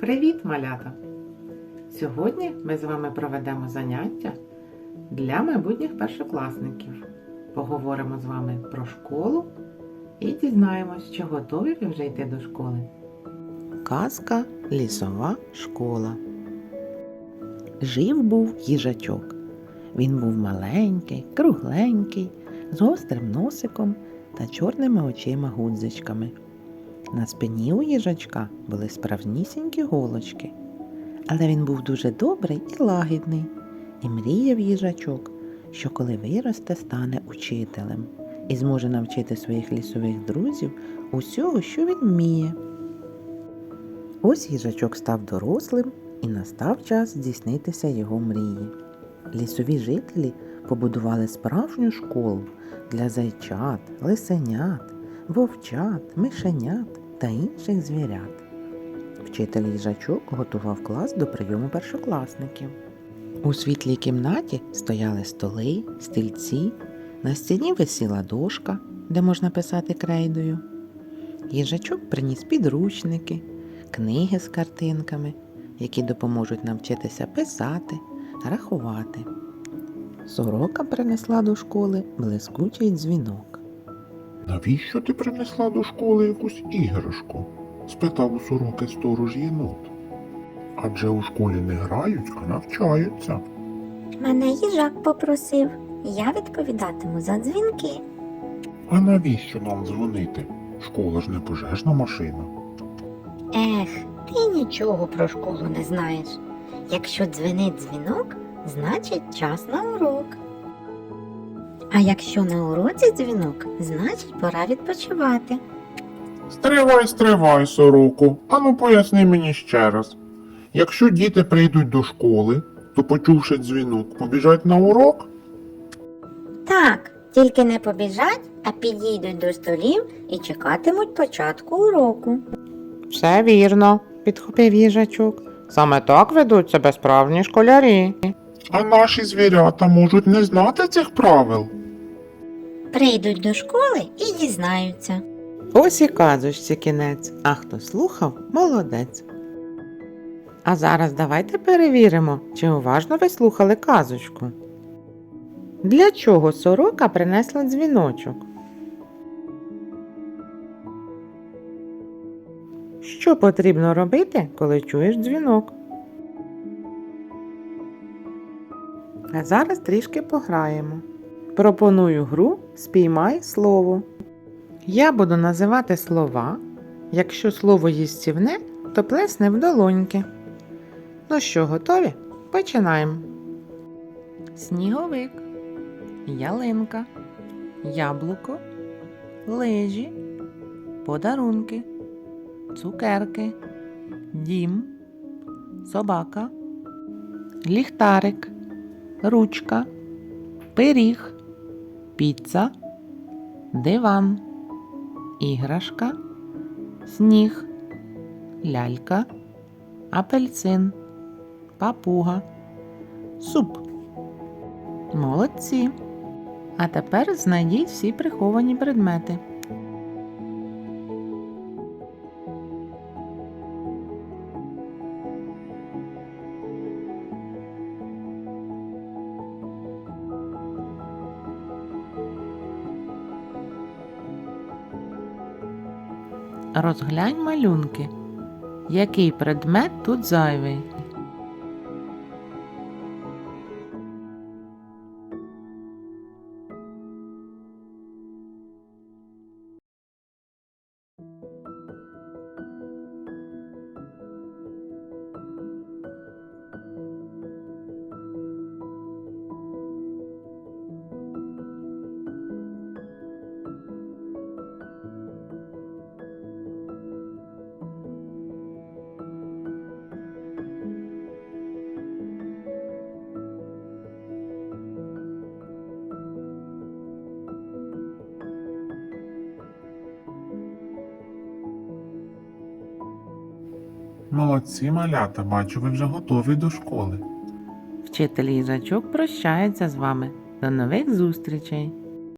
Привіт, малята! Сьогодні ми з вами проведемо заняття для майбутніх першокласників. Поговоримо з вами про школу і дізнаємось, чи готові ви вже йти до школи. Казка Лісова школа. Жив був їжачок. Він був маленький, кругленький, з гострим носиком та чорними очима гудзичками. На спині у їжачка були справжнісінькі голочки. Але він був дуже добрий і лагідний, і мріяв їжачок, що коли виросте, стане учителем і зможе навчити своїх лісових друзів усього, що він вміє. Ось їжачок став дорослим і настав час здійснитися його мрії. Лісові жителі побудували справжню школу для зайчат, лисенят, вовчат, мишенят та інших звірят. Вчитель їжачок готував клас до прийому першокласників. У світлій кімнаті стояли столи, стільці, на стіні висіла дошка, де можна писати крейдою. Їжачок приніс підручники, книги з картинками, які допоможуть нам вчитися писати, рахувати. Сорока принесла до школи блискучий дзвінок. Навіщо ти принесла до школи якусь іграшку? спитав у сороки сторож єнот. Адже у школі не грають, а навчаються. Мене їжак попросив, я відповідатиму за дзвінки. А навіщо нам дзвонити? Школа ж не пожежна машина. Ех, ти нічого про школу не знаєш. Якщо дзвенить дзвінок, значить час на урок. А якщо на уроці дзвінок, значить пора відпочивати. Стривай, стривай, сороку. Ану поясни мені ще раз. Якщо діти прийдуть до школи, то, почувши дзвінок, побіжать на урок? Так, тільки не побіжать, а підійдуть до столів і чекатимуть початку уроку. Все вірно, підхопив їжачок. Саме так ведуть себе справжні школярі. А наші звірята можуть не знати цих правил. Прийдуть до школи і дізнаються. Ось і казочці кінець, а хто слухав, молодець. А зараз давайте перевіримо, чи уважно ви слухали казочку. Для чого сорока принесла дзвіночок? Що потрібно робити, коли чуєш дзвінок? А зараз трішки пограємо. Пропоную гру Спіймай слово. Я буду називати слова. Якщо слово їстівне, то плесне в долоньки. Ну що, готові? Починаємо. Сніговик, ялинка, яблуко, лижі, подарунки, цукерки, дім, собака, ліхтарик, ручка, пиріг, піца, диван іграшка, сніг, лялька, апельсин, папуга, суп. Молодці. А тепер знайдіть всі приховані предмети. Розглянь малюнки. Який предмет тут зайвий? Молодці, малята, бачу, ви вже готові до школи. Вчитель їжачок прощається з вами. До нових зустрічей!